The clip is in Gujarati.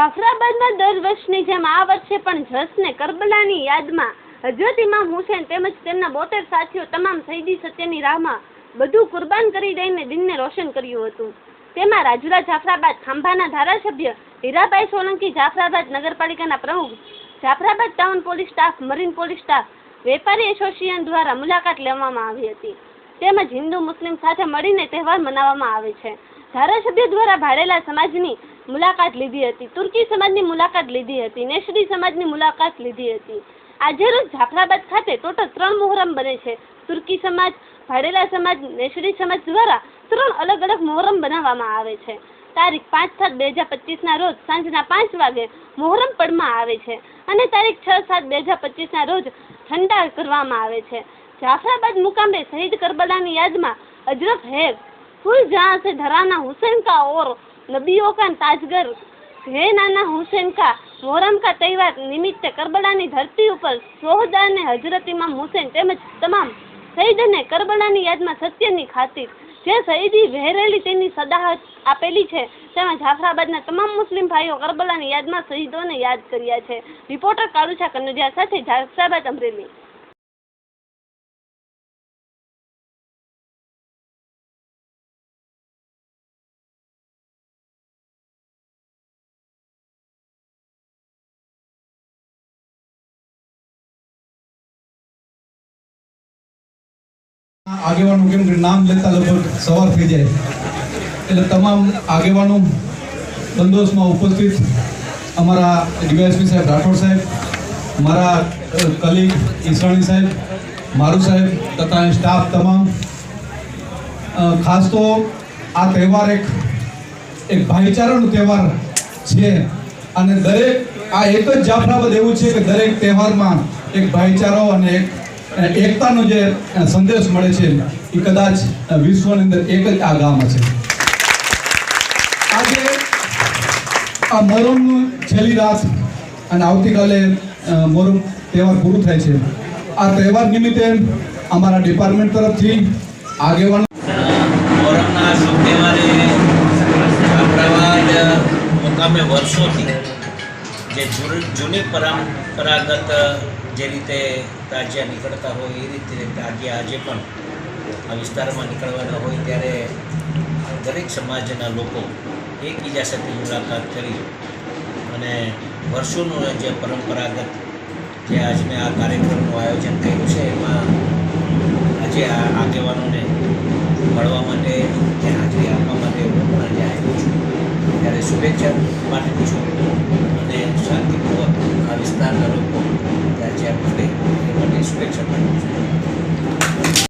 જાફરાબાદમાં દર વર્ષની જેમ આ વર્ષે પણ જશ્ને કરબલાની યાદમાં હજરત ઇમામ હુસેન તેમજ તેમના બોતેર સાથીઓ તમામ શહીદી સત્યની રાહમાં બધું કુરબાન કરી દઈને દિનને રોશન કર્યું હતું. તેમાં રાજુલા જાફરાબાદ ખાંભાના ધારાસભ્ય હીરાભાઈ સોલંકી જાફરાબાદ નગરપાલિકાના પ્રમુખ, Jafrabad town police staff, marine police staff, વેપારી એસોસિએશન દ્વારા મુલાકાત લેવામાં આવી હતી. તેમજ હિન્દુ મુસ્લિમ સાથે મળીને તહેવાર મનાવવામાં આવે છે. ધારાસભ્ય દ્વારા ભાડેલા સમાજની મુલાકાત લીધી હતી. તુર્કી સમાજની મુલાકાત લીધી હતી. નેશરી સમાજની મુલાકાત લીધી હતી. આજે રોજ જાફરાબાદ ખાતે ટોટલ ત્રણ મોહરમ બને છે. તુર્કી સમાજ, ભાડેલા સમાજ, નેશરી સમાજ દ્વારા ત્રણ અલગ અલગ મોહરમ બનાવવામાં આવે છે. તારીખ પાંચ સાત બે હજાર પચીસના રોજ સાંજના પાંચ વાગે મોહરમ પડમાં આવે છે અને તારીખ છ સાત બે હજાર પચીસના રોજ ઠંડા કરવામાં આવે છે. જાફરાબાદ મુકામે શહીદ કરબલાની યાદમાં અજરફ હેર ફૂલ જહાં સે ધરાના હુસૈન કા ઓર नबियों का ताजगर હે નાના હુસૈન કા, મોહરમ કા તહેવાર નિમિત્તે કરબલાની ધરતી ઉપર સોહદા અને હજરત ઇમામ હુસૈન તેમજ તમામ શહીદને કરબલાની યાદમાં સત્યની ખાતિર. જે શહીદી વહેરેલી તેની સદાહત આપેલી છે, તેમાં જાફરાબાદના તમામ મુસ્લિમ ભાઈઓ કરબલાની યાદમાં શહીદોને યાદ કર્યા છે. રિપોર્ટર કાળુછા કનોજિયા સાથે જાફરાબાદ અમરેલી. આગેવાનો કેમ કે નામ લેતા લગભગ સવાર થઈ જાય. એટલે તમામ આગેવાનો બંદોબસ્તમાં ઉપસ્થિત અમારા ડીવાયએસપી સાહેબ રાઠોડ સાહેબ, મારા કલીગ ઈસરાણી સાહેબ, મારું સાહેબ તથા સ્ટાફ તમામ. ખાસ તો આ તહેવાર એક એક ભાઈચારાનો તહેવાર છે અને દરેક, આ એક જ જાફરાબાદ એવું છે કે દરેક તહેવારમાં એક ભાઈચારો અને એક એકતાનો જે સંદેશ મળે છે, એ કદાચ વિશ્વની અંદર એક જ આ ગામ છે આજે આ મોરમનું છેલ્લી રાત અને આવતીકાલે મોરમ તહેવાર પૂરું થાય છે. આ તહેવાર નિમિત્તે અમારા ડિપાર્ટમેન્ટ તરફથી આગેવાનો મોહરમના શુભ તહેવારે મુકામે વર્ષોથી જે, જૂની પરંપરાગત જે રીતે તાજિયા નીકળતા હોય, એ રીતે તાજિયા આજે પણ આ વિસ્તારમાં નીકળવાના હોય ત્યારે દરેક સમાજના લોકો એકબીજા સાથે મુલાકાત કરી અને વર્ષોનું જે પરંપરાગત જે આજને આ કાર્યક્રમનું આયોજન કર્યું છે, એમાં આજે આ આગેવાનોને મળવા માટે હાજરી આપવા માટે હું પણ આજે આવ્યો છું. ત્યારે શુભેચ્છા માટે છું અને શાંતિપૂર્વક આ વિસ્તારના લોકો